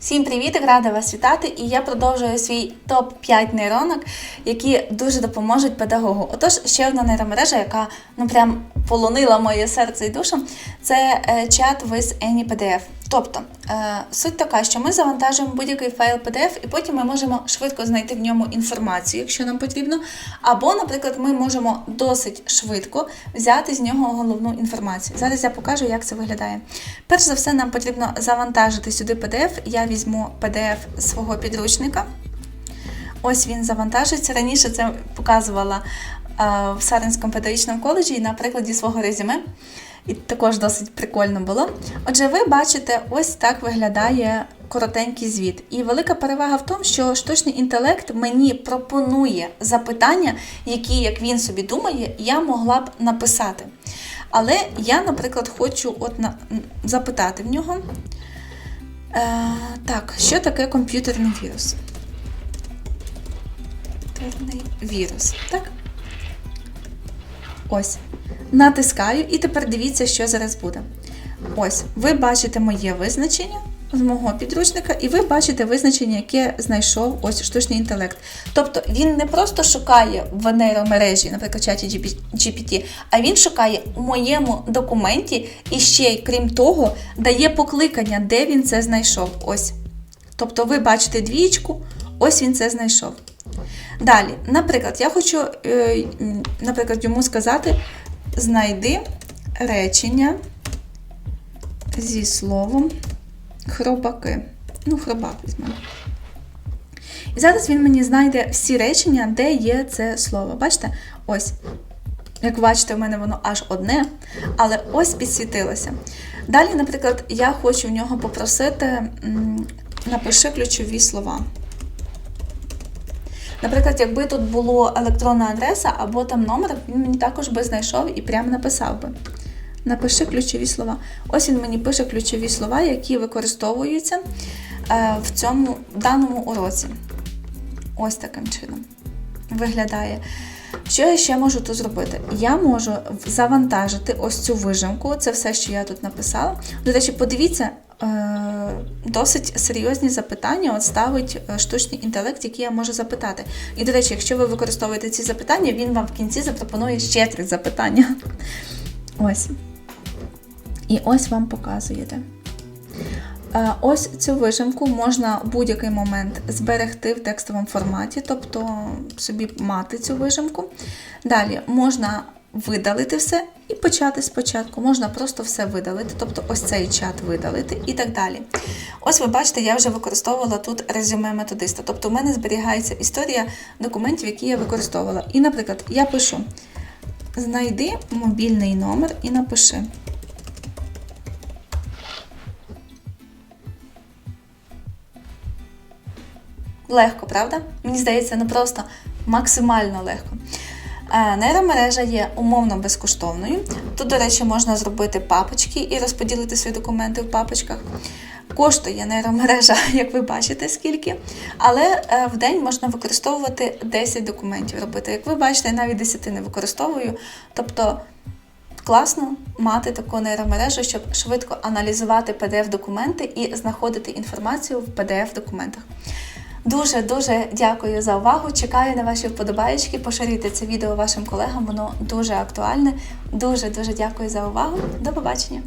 Всім привіт! Рада вас вітати! І я продовжую свій топ-5 нейронок, які дуже допоможуть педагогу. Отож, ще одна нейромережа, яка ну прям полонила моє серце і душу, це чат with any PDF. Тобто е, суть така, що ми завантажуємо будь-який файл PDF, і потім ми можемо швидко знайти в ньому інформацію, якщо нам потрібно. Або, наприклад, ми можемо досить швидко взяти з нього головну інформацію. Зараз я покажу, як це виглядає. Перш за все, нам потрібно завантажити сюди PDF. Я візьму PDF свого підручника. Ось він завантажується. Раніше це показувала в Саринському педагогічному коледжі і на прикладі свого резюме. І також досить прикольно було. Отже, ви бачите, ось так виглядає коротенький звіт. І велика перевага в тому, що штучний інтелект мені пропонує запитання, які, як він собі думає, я могла б написати. Але я, наприклад, хочу от на, запитати в нього. Е, так, що таке комп'ютерний вірус? Комп'ютерний вірус. Так? Ось. Натискаю, і тепер дивіться, що зараз буде. Ось, ви бачите моє визначення з мого підручника, і ви бачите визначення, яке знайшов ось штучний інтелект. Тобто він не просто шукає в нейромережі, наприклад, чаті GPT, а він шукає у моєму документі і ще й крім того, дає покликання, де він це знайшов. Ось. Тобто, ви бачите двічку, ось він це знайшов. Далі, наприклад, я хочу, е, наприклад, йому сказати: знайди речення зі словом хробаки. Ну, хробак візьмемо. І зараз він мені знайде всі речення, де є це слово. Бачите? Ось. Як бачите, в мене воно аж одне, але ось підсвітилося. Далі, наприклад, я хочу в нього попросити, напиши ключові слова. Наприклад, якби тут було електронна адреса або там номер, він мені також би знайшов і прямо написав би. Напиши ключові слова. Ось він мені пише ключові слова, які використовуються е, в цьому даному уроці. Ось таким чином виглядає. Що я ще можу тут зробити? Я можу завантажити ось цю вижимку, це все, що я тут написала. До речі, подивіться, е, досить серйозні запитання от ставить е, штучний інтелект, які я можу запитати. І, до речі, якщо ви використовуєте ці запитання, він вам в кінці запропонує ще три запитання. Ось. І ось вам показуєте. Е, Ось цю вижимку можна в будь-який момент зберегти в текстовому форматі, тобто собі мати цю вижимку. Далі можна видалити все і почати спочатку. Можна просто все видалити, тобто ось цей чат видалити і так далі. Ось ви бачите, я вже використовувала тут резюме методиста. Тобто у мене зберігається історія документів, які я використовувала. І, наприклад, я пишу: знайди мобільний номер і напиши. Легко, правда? Мені здається, ну просто максимально легко. Е, Нейромережа є умовно безкоштовною. Тут, до речі, можна зробити папочки і розподілити свої документи в папочках. Коштує нейромережа, як ви бачите, скільки. Але е, в день можна використовувати 10 документів робити. Як ви бачите, я навіть 10 не використовую. Тобто класно мати таку нейромережу, щоб швидко аналізувати PDF-документи і знаходити інформацію в PDF-документах. Дуже дуже дякую за увагу. Чекаю на ваші вподобаєчки. Поширюйте це відео вашим колегам. Воно дуже актуальне. Дуже дуже дякую за увагу. До побачення.